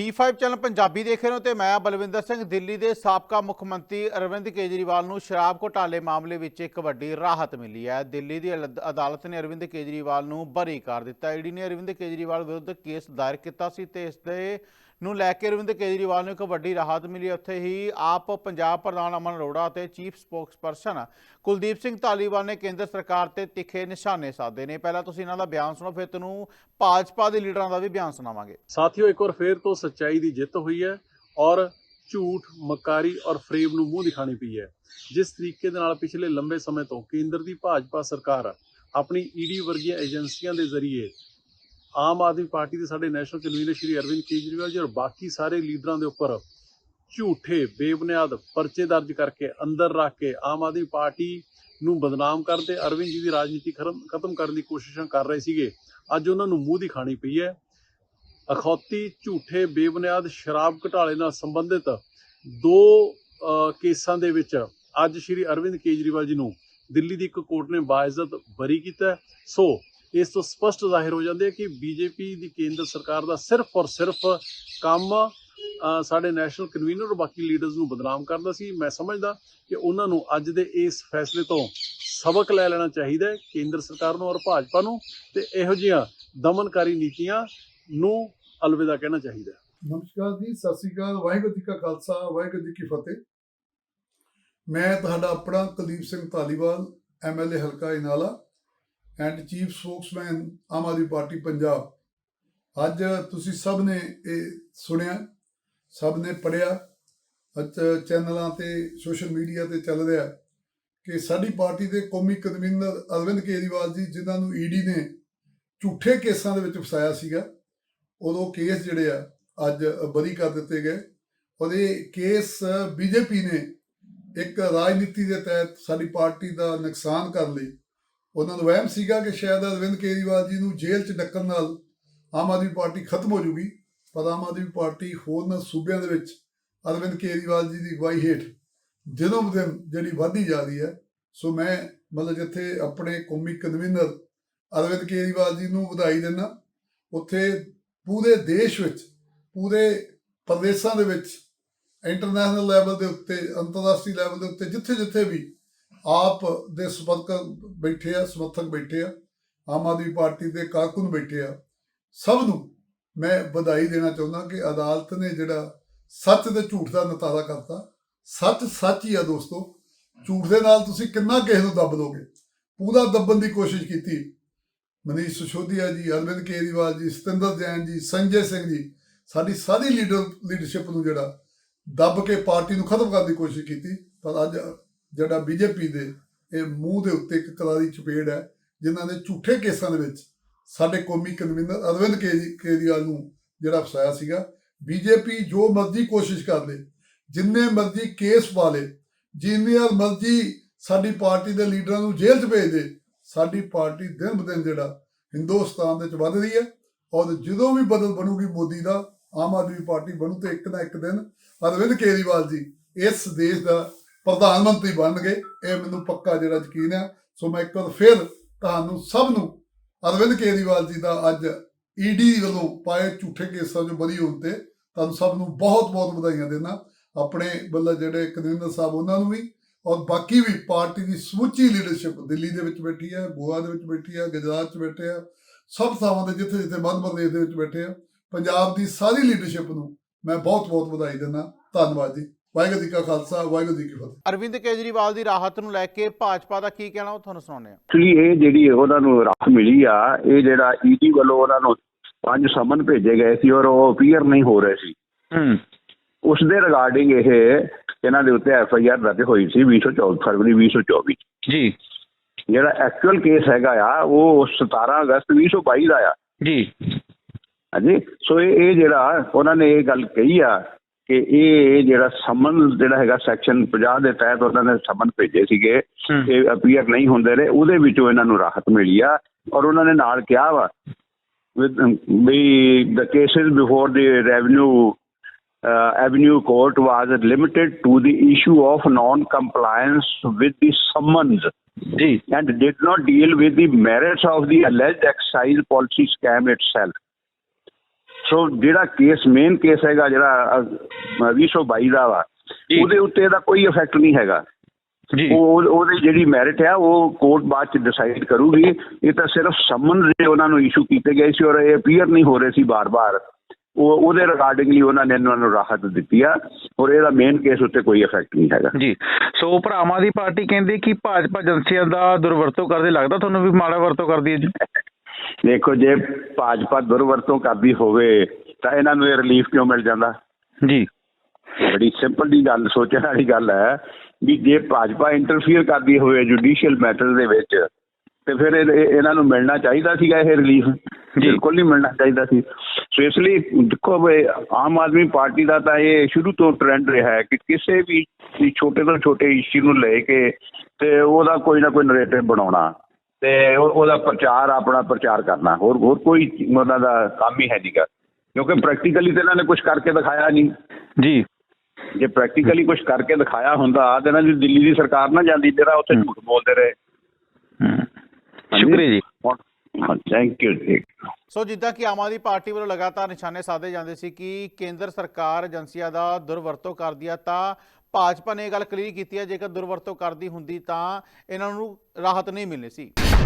D5 channel Punjabi ਦੇਖ ਰਹੇ ਹੋ ਤੇ ਮੈਂ ਬਲਵਿੰਦਰ ਸਿੰਘ, ਦਿੱਲੀ ਦੇ ਸਾਬਕਾ ਮੁੱਖ ਮੰਤਰੀ ਅਰਵਿੰਦ ਕੇਜਰੀਵਾਲ ਨੂੰ ਸ਼ਰਾਬ ਘੋਟਾਲੇ ਮਾਮਲੇ ਵਿੱਚ ਇੱਕ ਵੱਡੀ ਰਾਹਤ ਮਿਲੀ ਹੈ। ਦਿੱਲੀ ਦੀ ਅਲ- ਅਦਾਲਤ ਨੇ ਅਰਵਿੰਦ ਕੇਜਰੀਵਾਲ ਨੂੰ ਬਰੀ ਕਰ ਦਿੱਤਾ। ਈਡੀ ਨੇ ਅਰਵਿੰਦ ਕੇਜਰੀਵਾਲ ਵਿਰੁੱਧ ਕੇਸ ਦਾਇਰ ਕੀਤਾ ਸੀ ਤੇ ਇਸ ਦੇ ਨੂੰ ਲੈ ਕੇ ਅਰਵਿੰਦ ਕੇਜਰੀਵਾਲ ਨੂੰ ਇੱਕ ਵੱਡੀ ਰਾਹਤ ਮਿਲੀ। ਉੱਥੇ ਹੀ ਆਪ ਪੰਜਾਬ ਪ੍ਰਧਾਨ ਅਮਨ ਅਰੋੜਾ ਅਤੇ ਚੀਫ ਸਪੋਕਸਪਰਸਨ ਕੁਲਦੀਪ ਸਿੰਘ ਧਾਲੀਵਾਲ ਨੇ ਕੇਂਦਰ ਸਰਕਾਰ ਤੇ ਤਿੱਖੇ ਨਿਸ਼ਾਨੇ ਸਾਧੇ ਨੇ। ਪਹਿਲਾਂ ਤੁਸੀਂ ਇਹਨਾਂ ਦਾ ਬਿਆਨ ਸੁਣੋ, ਫਿਰ ਤੁਹਾਨੂੰ ਭਾਜਪਾ ਦੇ ਲੀਡਰਾਂ ਦਾ ਵੀ ਬਿਆਨ ਸੁਣਾਵਾਂਗੇ। ਸਾਥੀਓ, ਇੱਕ ਵਾਰ ਫੇਰ ਤੋਂ ਸੱਚਾਈ ਦੀ ਜਿੱਤ ਹੋਈ ਹੈ ਔਰ ਝੂਠ, ਮਕਾਰੀ ਔਰ ਫਰੇਬ ਨੂੰ ਮੂੰਹ ਦਿਖਾਣੀ ਪਈ ਹੈ। ਜਿਸ ਤਰੀਕੇ ਦੇ ਨਾਲ ਪਿਛਲੇ ਲੰਬੇ ਸਮੇਂ ਤੋਂ ਕੇਂਦਰ ਦੀ ਭਾਜਪਾ ਸਰਕਾਰ ਆਪਣੀ ਈਡੀ ਵਰਗੀਆਂ ਏਜੰਸੀਆਂ ਦੇ ਜ਼ਰੀਏ ਆਮ ਆਦਮੀ ਪਾਰਟੀ ਦੇ ਸਾਡੇ ਨੈਸ਼ਨਲ ਕਨਵੀਨਰ ਸ਼੍ਰੀ ਅਰਵਿੰਦ ਕੇਜਰੀਵਾਲ ਜੀ ਔਰ ਬਾਕੀ ਸਾਰੇ ਲੀਡਰਾਂ ਦੇ ਉੱਪਰ ਝੂਠੇ, ਬੇਬੁਨਿਆਦ ਪਰਚੇ ਦਰਜ ਕਰਕੇ ਅੰਦਰ ਰੱਖ ਕੇ ਆਮ ਆਦਮੀ ਪਾਰਟੀ ਨੂੰ ਬਦਨਾਮ ਕਰਦੇ ਅਰਵਿੰਦ ਜੀ ਦੀ ਰਾਜਨੀਤੀ ਖਰਮ- ਖਤਮ ਕਰਨ ਦੀ ਕੋਸ਼ਿਸ਼ਾਂ ਕਰ ਰਹੇ ਸੀਗੇ। ਅੱਜ ਉਹਨਾਂ ਨੂੰ ਮੂੰਹ ਦਿਖਾਣੀ ਪਈ ਹੈ। ਅਖੌਤੀ, ਝੂਠੇ, ਬੇਬੁਨਿਆਦ, ਸ਼ਰਾਬ ਘਟਾਲੇ ਨਾਲ ਸੰਬੰਧਿਤ ਦੋ ਕੇਸਾਂ ਦੇ ਵਿੱਚ ਅੱਜ ਸ਼੍ਰੀ ਅਰਵਿੰਦ ਕੇਜਰੀਵਾਲ ਜੀ ਨੂੰ ਦਿੱਲੀ ਦੀ ਇੱਕ ਕੋਰਟ ਨੇ ਬਾਇਜ਼ਤ ਬਰੀ ਕੀਤਾ ਸੋ ਇਸ ਤੋਂ ਸਪਸ਼ਟ ਜ਼ਾਹਿਰ ਹੋ ਜਾਂਦੇ ਹੈ ਕਿ ਬੀਜੇਪੀ ਦੀ ਕੇਂਦਰ ਸਰਕਾਰ ਦਾ ਸਿਰਫ ਔਰ ਸਿਰਫ ਕੰਮ ਸਾਡੇ ਨੈਸ਼ਨਲ ਕਨਵੀਨਰ ਔਰ ਬਾਕੀ ਲੀਡਰਸ ਨੂੰ ਬਦਨਾਮ ਕਰਦਾ ਸੀ। ਮੈਂ ਸਮਝਦਾ ਕਿ ਉਹਨਾਂ ਨੂੰ ਅੱਜ ਦੇ ਇਸ ਫੈਸਲੇ ਤੋਂ ਸਬਕ ਲੈ ਲੈਣਾ ਚਾਹੀਦਾ ਹੈ, ਕੇਂਦਰ ਸਰਕਾਰ ਨੂੰ ਔਰ ਭਾਜਪਾ ਨੂੰ। ਤੇ ਇਹੋ ਜਿਹੀਆਂ ਦਮਨਕਾਰੀ ਨੀਤੀਆਂ ਨੂੰ ਅਲਵਿਦਾ ਕਹਿਣਾ ਚਾਹੀਦਾ ਨਮਸਕਾਰ ਜੀ, ਸਤਿ ਸ੍ਰੀ ਅਕਾਲ। ਵਾਹਿਗੁਰੂ ਜੀ ਕਾ ਖਾਲਸਾ, ਵਾਹਿਗੁਰੂ ਜੀ ਕੀ ਫਤਿਹ। ਮੈਂ ਤੁਹਾਡਾ ਆਪਣਾ ਕੁਲਦੀਪ ਸਿੰਘ ਧਾਲੀਵਾਲ ਐਮਐਲਏ ਹਲਕਾ ਇਨਾਲਾ। And chief spokesman Aam Aadmi party Punjab ਅੱਜ ਤੁਸੀਂ ਸਭ ਨੇ ਇਹ ਸੁਣਿਆ, ਸਭ ਨੇ ਪੜਿਆ ਅੱਜ ਚੈਨਲਾਂ ਤੇ ਸੋਸ਼ਲ ਮੀਡੀਆ ਤੇ ਚੱਲ ਰਿਹਾ ਕਿ ਸਾਡੀ ਪਾਰਟੀ ਦੇ ਕੌਮੀ ਕਨਵੀਨਰ ਅਰਵਿੰਦ ਕੇਜਰੀਵਾਲ ਜੀ, ਜਿਨ੍ਹਾਂ ਨੂੰ ਈਡੀ ਨੇ ਝੂਠੇ ਕੇਸਾਂ ਦੇ ਵਿੱਚ ਫਸਾਇਆ ਸੀਗਾ, ਉਦੋਂ ਕੇਸ ਜਿਹੜੇ ਆ, ਅੱਜ ਬਰੀ ਕਰ ਦਿੱਤੇ ਗਏ। ਔਰ ਇਹ ਕੇਸ ਬੀਜੇਪੀ ਨੇ ਇੱਕ ਰਾਜਨੀਤੀ ਦੇ ਤਹਿਤ ਸਾਡੀ ਪਾਰਟੀ ਦਾ ਨੁਕਸਾਨ ਕਰਨ ਲਈ ਉਹਨਾਂ ਨੂੰ ਵਹਿਮ ਸੀਗਾ ਕਿ ਸ਼ਾਇਦ ਅਰਵਿੰਦ ਕੇਜਰੀਵਾਲ ਜੀ ਨੂੰ ਜੇਲ੍ਹ 'ਚ ਡੱਕਣ ਨਾਲ ਆਮ ਆਦਮੀ ਪਾਰਟੀ ਖਤਮ ਹੋ ਜੂਗੀ, ਪਰ ਆਮ ਆਦਮੀ ਪਾਰਟੀ ਹੋਰਨਾਂ ਸੂਬਿਆਂ ਦੇ ਵਿੱਚ ਅਰਵਿੰਦ ਕੇਜਰੀਵਾਲ ਜੀ ਦੀ ਅਗਵਾਈ ਹੇਠ ਦਿਨੋਂ ਦਿਨ ਜਿਹੜੀ ਵਧਦੀ ਜਾ ਰਹੀ ਹੈ। ਸੋ ਮੈਂ ਮਤਲਬ ਜਿੱਥੇ ਆਪਣੇ ਕੌਮੀ ਕਨਵੀਨਰ ਅਰਵਿੰਦ ਕੇਜਰੀਵਾਲ ਜੀ ਨੂੰ ਵਧਾਈ ਦਿੰਦਾ, ਉੱਥੇ ਪੂਰੇ ਦੇਸ਼ ਵਿੱਚ, ਪੂਰੇ ਪ੍ਰਦੇਸ਼ਾਂ ਦੇ ਵਿੱਚ, ਇੰਟਰਨੈਸ਼ਨਲ ਲੈਵਲ ਦੇ ਉੱਤੇ, ਅੰਤਰਰਾਸ਼ਟਰੀ ਲੈਵਲ ਦੇ ਉੱਤੇ ਜਿੱਥੇ ਜਿੱਥੇ ਵੀ ਆਪ ਦੇ ਸਮਰਥਕ ਬੈਠੇ ਆ, ਸਮਰਥਕ ਬੈਠੇ ਆ, ਆਮ ਆਦਮੀ ਪਾਰਟੀ ਦੇ ਕਾਰਕੁਨ ਬੈਠੇ ਆ। ਸਭ ਨੂੰ ਮੈਂ ਵਧਾਈ ਦੇਣਾ ਚਾਹੁੰਦਾ ਕਿ ਅਦਾਲਤ ਨੇ ਜਿਹੜਾ ਸੱਚ ਤੇ ਝੂਠ ਦਾ ਨਤਾਰਾ ਕਰਤਾ, ਸੱਚ ਸੱਚ ਹੀ ਆ ਦੋਸਤੋ। ਝੂਠ ਦੇ ਨਾਲ ਤੁਸੀਂ ਕਿੰਨਾ ਕਿਸੇ ਨੂੰ ਦੱਬ ਲੋਗੇ ਪੂਰਾ ਦੱਬਣ ਦੀ ਕੋਸ਼ਿਸ਼ ਕੀਤੀ। ਮਨੀਸ਼ ਸਿਸੋਦੀਆ ਜੀ, ਅਰਵਿੰਦ ਕੇਜਰੀਵਾਲ ਜੀ, ਸਤਿੰਦਰ ਜੈਨ ਜੀ, ਸੰਜੇ ਸਿੰਘ ਜੀ, ਸਾਡੀ ਸਾਰੀ ਲੀਡਰ, ਲੀਡਰਸ਼ਿਪ ਨੂੰ ਜਿਹੜਾ ਦੱਬ ਕੇ ਪਾਰਟੀ ਨੂੰ ਖਤਮ ਕਰਨ ਦੀ ਕੋਸ਼ਿਸ਼ ਕੀਤੀ, ਪਰ ਅੱਜ ਜਿਹੜਾ ਬੀਜੇਪੀ ਦੇ, ਇਹ ਮੂੰਹ ਦੇ ਉੱਤੇ ਇੱਕ ਕਰਾਰੀ ਚਪੇੜ ਹੈ, ਜਿਨ੍ਹਾਂ ਨੇ ਝੂਠੇ ਕੇਸਾਂ ਦੇ ਵਿੱਚ ਸਾਡੇ ਕੌਮੀ ਕਨਵੀਨਰ ਅਰਵਿੰਦ ਕੇਜਰੀਵਾਲ ਨੂੰ ਜਿਹੜਾ ਫਸਾਇਆ ਸੀਗਾ। ਬੀਜੇਪੀ ਜੋ ਮਰਜ਼ੀ ਕੋਸ਼ਿਸ਼ ਕਰ ਲੇ, ਜਿੰਨੇ ਮਰਜ਼ੀ ਕੇਸ ਪਾ ਲੇ, ਜਿੰਨੀ ਮਰਜ਼ੀ ਸਾਡੀ ਪਾਰਟੀ ਦੇ ਲੀਡਰਾਂ ਨੂੰ ਜੇਲ੍ਹ 'ਚ ਭੇਜ ਦੇ, ਸਾਡੀ ਪਾਰਟੀ ਦਿਨ ਬ ਦਿਨ ਜਿਹੜਾ ਹਿੰਦੁਸਤਾਨ ਦੇ ਵਿੱਚ ਵੱਧ ਰਹੀ ਹੈ ਔਰ ਜਦੋਂ ਵੀ ਬਦਲ ਬਣੂਗੀ ਮੋਦੀ ਦਾ, ਆਮ ਆਦਮੀ ਪਾਰਟੀ ਬਣੂ ਤੇ ਇੱਕ ਨਾ ਇੱਕ ਦਿਨ ਅਰਵਿੰਦ ਕੇਜਰੀਵਾਲ ਜੀ ਇਸ ਦੇਸ਼ ਦਾ ਪ੍ਰਧਾਨ ਮੰਤਰੀ ਬਣਨਗੇ ਇਹ ਮੈਨੂੰ ਪੱਕਾ ਜਿਹੜਾ ਯਕੀਨ ਹੈ। ਸੋ ਮੈਂ ਇੱਕ ਵਾਰ ਫਿਰ ਤੁਹਾਨੂੰ ਸਭ ਨੂੰ ਅਰਵਿੰਦ ਕੇਜਰੀਵਾਲ ਜੀ ਦਾ ਅੱਜ ਈਡੀ ਵੱਲੋਂ ਪਾਏ ਝੂਠੇ ਕੇਸਾਂ 'ਚੋਂ ਬਰੀ ਹੋਣ ਤੇ ਤੁਹਾਨੂੰ ਸਭ ਨੂੰ ਬਹੁਤ ਬਹੁਤ ਵਧਾਈਆਂ ਦੇਣਾ ਆਪਣੇ ਵੱਲੋਂ ਜਿਹੜੇ ਕਨਵੀਨਰ ਸਾਹਿਬ ਉਹਨਾਂ ਨੂੰ ਵੀ ਔਰ ਬਾਕੀ ਵੀ ਪਾਰਟੀ ਦੀ ਸਮੁੱਚੀ ਲੀਡਰਸ਼ਿਪ ਦਿੱਲੀ ਦੇ ਵਿੱਚ ਬੈਠੀ ਹੈ, ਗੋਆ ਦੇ ਵਿੱਚ ਬੈਠੀ ਹੈ, ਗੁਜਰਾਤ 'ਚ ਬੈਠੇ ਆ। ਸਭ ਥਾਵਾਂ ਤੇ ਜਿੱਥੇ ਜਿੱਥੇ ਮੱਧ ਪ੍ਰਦੇਸ਼ ਦੇ ਵਿੱਚ ਬੈਠੇ ਆ। ਪੰਜਾਬ ਦੀ ਸਾਰੀ ਲੀਡਰਸ਼ਿਪ ਨੂੰ ਮੈਂ ਬਹੁਤ ਬਹੁਤ ਵਧਾਈ ਦਿੰਦਾ। ਧੰਨਵਾਦ ਜੀ। ਵਾਹਿਗੁਰੂ ਜੀ ਕਾ ਖਾਲਸਾ ਵਾਹਿਗੁਰੂ ਜੀ ਕੀ ਫਤਿਹ। ਅਰਵਿੰਦ ਕੇਜਰੀਵਾਲ ਦੀ ਰਾਹਤ ਨੂੰ ਲੈ ਕੇ ਭਾਜਪਾ ਦਾ ਕੀ ਕਹਿਣਾ ਉਹ ਤੁਹਾਨੂੰ ਸੁਣਾਉਂਦੇ ਹਾਂ। ਐਕਚੁਅਲੀ ਇਹ ਜਿਹੜੀ ਉਹਨਾਂ ਨੂੰ ਰਾਹਤ ਮਿਲੀ ਆ ਇਹ ਜਿਹੜਾ ਈਡੀ ਵੱਲੋਂ ਉਹਨਾਂ ਨੂੰ ਪੰਜ ਸਮਨ ਭੇਜੇ ਗਏ ਸੀ ਔਰ ਉਹ ਅਪੀਅਰ ਨਹੀਂ ਹੋ ਰਹੇ ਸੀ। ਹੂੰ। ਉਸ ਦੇ ਰਿਗਾਰਡਿੰਗ ਇਹ ਇਹਨਾਂ ਦੇ ਉੱਤੇ ਐਫ ਆਈ ਆਰ ਦਰਜ ਹੋਈ ਸੀ 2024 ਫਰਵਰੀ 2024 ਜੀ। ਜਿਹੜਾ ਐਕਚੁਅਲ ਕੇਸ ਹੈਗਾ ਆ ਉਹ 17 ਅਗਸਤ 2022 ਦਾ ਆ। ਜੀ। ਹਾਂਜੀ? ਸੋ ਇਹ ਜਿਹੜਾ ਉਹਨਾਂ ਨੇ ਇਹ ਗੱਲ ਕਹੀ ਆ ਕਿ ਇਹ ਜਿਹੜਾ ਸਮਨ ਜਿਹੜਾ ਹੈਗਾ ਸੈਕਸ਼ਨ 50 ਦੇ ਤਹਿਤ ਉਹਨਾਂ ਨੇ ਸਮਨ ਭੇਜੇ ਸੀਗੇ ਇਹ ਅਪੀਅਰ ਨਹੀਂ ਹੁੰਦੇ ਰਹੇ ਉਹਦੇ ਵਿੱਚੋਂ ਇਹਨਾਂ ਨੂੰ ਰਾਹਤ ਮਿਲੀ ਆ ਔਰ ਉਹਨਾਂ ਨੇ ਨਾਲ ਕਿਹਾ ਵਾ um, the the cases before the revenue uh, avenue court was limited to the issue of non-compliance with the summons ਜੀ and did not deal with the merits of the alleged excise policy scam itself. ਸੋ ਜਿਹੜਾ case main case ਹੈਗਾ ਜਿਹੜਾ ਅ, 2022 ਦਾ ਵਾ। ਉਹਦੇ ਉੱਤੇ ਇਹਦਾ ਕੋਈ effect ਨਹੀਂ ਹੈਗਾ। ਉਹ ਉਹਦੀ ਜਿਹੜੀ ਮੈਰਿਟ ਹੈ ਉਹ ਕੋਰਟ ਬਾਅਦ ਚ ਡਿਸਾਈਡ ਕਰੂਗੀ। ਇਹ ਤਾਂ ਸਿਰਫ ਸਮਨ ਜੇ ਉਹਨਾਂ ਨੂੰ ਇਸ਼ੂ ਕੀਤੇ ਗਏ ਸੀ ਔਰ ਇਹ ਅਪੀਅਰ ਨਹੀਂ ਹੋ ਰਹੇ ਸੀ ਬਾਰ-ਬਾਰ। ਉਹ ਉਹਦੇ ਰਿਗਾਰਡਿੰਗਲੀ ਉਹਨਾਂ ਨੇ ਇਹਨਾਂ ਨੂੰ ਰਾਹਤ ਦਿੱਤੀ ਆ ਔਰ ਇਹਦਾ ਮੇਨ ਕੇਸ ਉੱਤੇ ਕੋਈ ਇਫੈਕਟ ਨਹੀਂ ਹੈਗਾ। ਜੀ। ਸੋ ਭਰਾਵਾਂ ਦੀ ਪਾਰਟੀ ਕਹਿੰਦੀ ਕਿ ਭਾਜਪਾ ਏਜੰਸੀਆਂ ਦਾ ਦੁਰਵਰਤੋਂ ਕਰਦੇ ਲੱਗਦਾ ਤੁਹਾਨੂੰ ਵੀ ਮਾੜਾ ਵਰਤੋਂ ਕਰਦੀ ਹੈ ਜੀ? ਦੇਖੋ ਜੇ ਭਾਜਪਾ ਦੁਰਵਰਤੋਂ ਕਰਦੀ ਹੋਵੇ ਤਾਂ ਇਹਨਾਂ ਨੂੰ ਇਹ ਰਿਲੀਫ ਕਿਉਂ ਮਿਲ ਜਾਂਦਾ? ਜੀ। ਬੜੀ ਸਿੰਪਲ ਦੀ ਗੱਲ ਸੋਚਣ ਵਾਲੀ ਗੱਲ ਹੈ ਵੀ ਜੇ ਭਾਜਪਾ ਇੰਟਰਫੀਅਰ ਕਰਦੀ ਹੋਵੇ ਜੁਡੀਸ਼ੀਅਲ ਮੈਟਰ ਦੇ ਵਿੱਚ ਤੇ ਫਿਰ ਇਹ- ਇਹ- ਇਹਨਾਂ ਨੂੰ ਮਿਲਣਾ ਚਾਹੀਦਾ ਸੀਗਾ ਇਹ ਰਿਲੀਫ ਬਿਲਕੁਲ ਨਹੀਂ ਮਿਲਣਾ ਚਾਹੀਦਾ ਸੀ। ਸੋ ਇਸ ਲਈ ਦੇਖੋ ਆਮ ਆਦਮੀ ਪਾਰਟੀ ਦਾ ਤਾਂ ਇਹ ਸ਼ੁਰੂ ਤੋਂ ਟ੍ਰੈਂਡ ਰਿਹਾ ਹੈ ਕਿ ਕਿਸੇ ਵੀ ਛੋਟੇ ਤੋਂ ਛੋਟੇ ਇਸ਼ੂ ਨੂੰ ਲੈ ਕੇ ਤੇ ਉਹਦਾ ਕੋਈ ਨਾ ਕੋਈ ਨਰੇਟਿਵ ਬਣਾਉਣਾ। ਤੇ ਉਹ- ਉਹਦਾ ਪ੍ਰਚਾਰ ਆਪਣਾ ਪ੍ਰਚਾਰ ਕਰਨਾ। ਹੋਰ ਹੋਰ ਕੋਈ ਉਹਨਾਂ ਦਾ ਕੰਮ ਹੀ ਹੈ ਨਹੀਂਗਾ ਕਿਉਂਕਿ ਪ੍ਰੈਕਟੀਕਲੀ ਤੇ ਇਹਨਾਂ ਨੇ ਕੁਝ ਕਰਕੇ ਦਿਖਾਇਆ ਨਹੀਂ ਜੀ। ਜੇ ਪ੍ਰੈਕਟੀਕਲੀ ਕੁਝ ਕਰਕੇ ਦਿਖਾਇਆ ਹੁੰਦਾ ਤਾਂ ਇਹਨਾਂ ਦੀ ਦਿੱਲੀ ਦੀ ਸਰਕਾਰ ਨਾ ਜਾਂਦੀ ਜਿਹੜਾ ਉੱਥੇ ਝੂਠ ਬੋਲਦੇ ਰਹੇ। ਹਮ। ਸ਼ੁਕਰੀਆ ਜੀ। ਥੈਂਕ ਯੂ ਜੀ ਸੋ ਜਿੱਦਾਂ ਕਿ ਆਮ ਆਦਮੀ ਪਾਰਟੀ ਵੱਲੋਂ ਲਗਾਤਾਰ ਨਿਸ਼ਾਨੇ ਸਾਧੇ ਜਾਂਦੇ ਸੀ ਕਿ ਕੇਂਦਰ ਸਰਕਾਰ ਏਜੰਸੀਆਂ ਦਾ ਦੁਰਵਰਤੋਂ ਕਰਦੀ ਆ ਤਾਂ ਭਾਜਪਾ ਨੇ ਇਹ ਗੱਲ ਕਲੀਅਰ ਕੀਤੀ ਹੈ ਜੇਕਰ ਦੁਰਵਰਤੋਂ ਕਰਦੀ ਹੁੰਦੀ ਤਾਂ ਇਹਨਾਂ ਨੂੰ ਰਾਹਤ ਨਹੀਂ ਮਿਲਣੀ ਸੀ।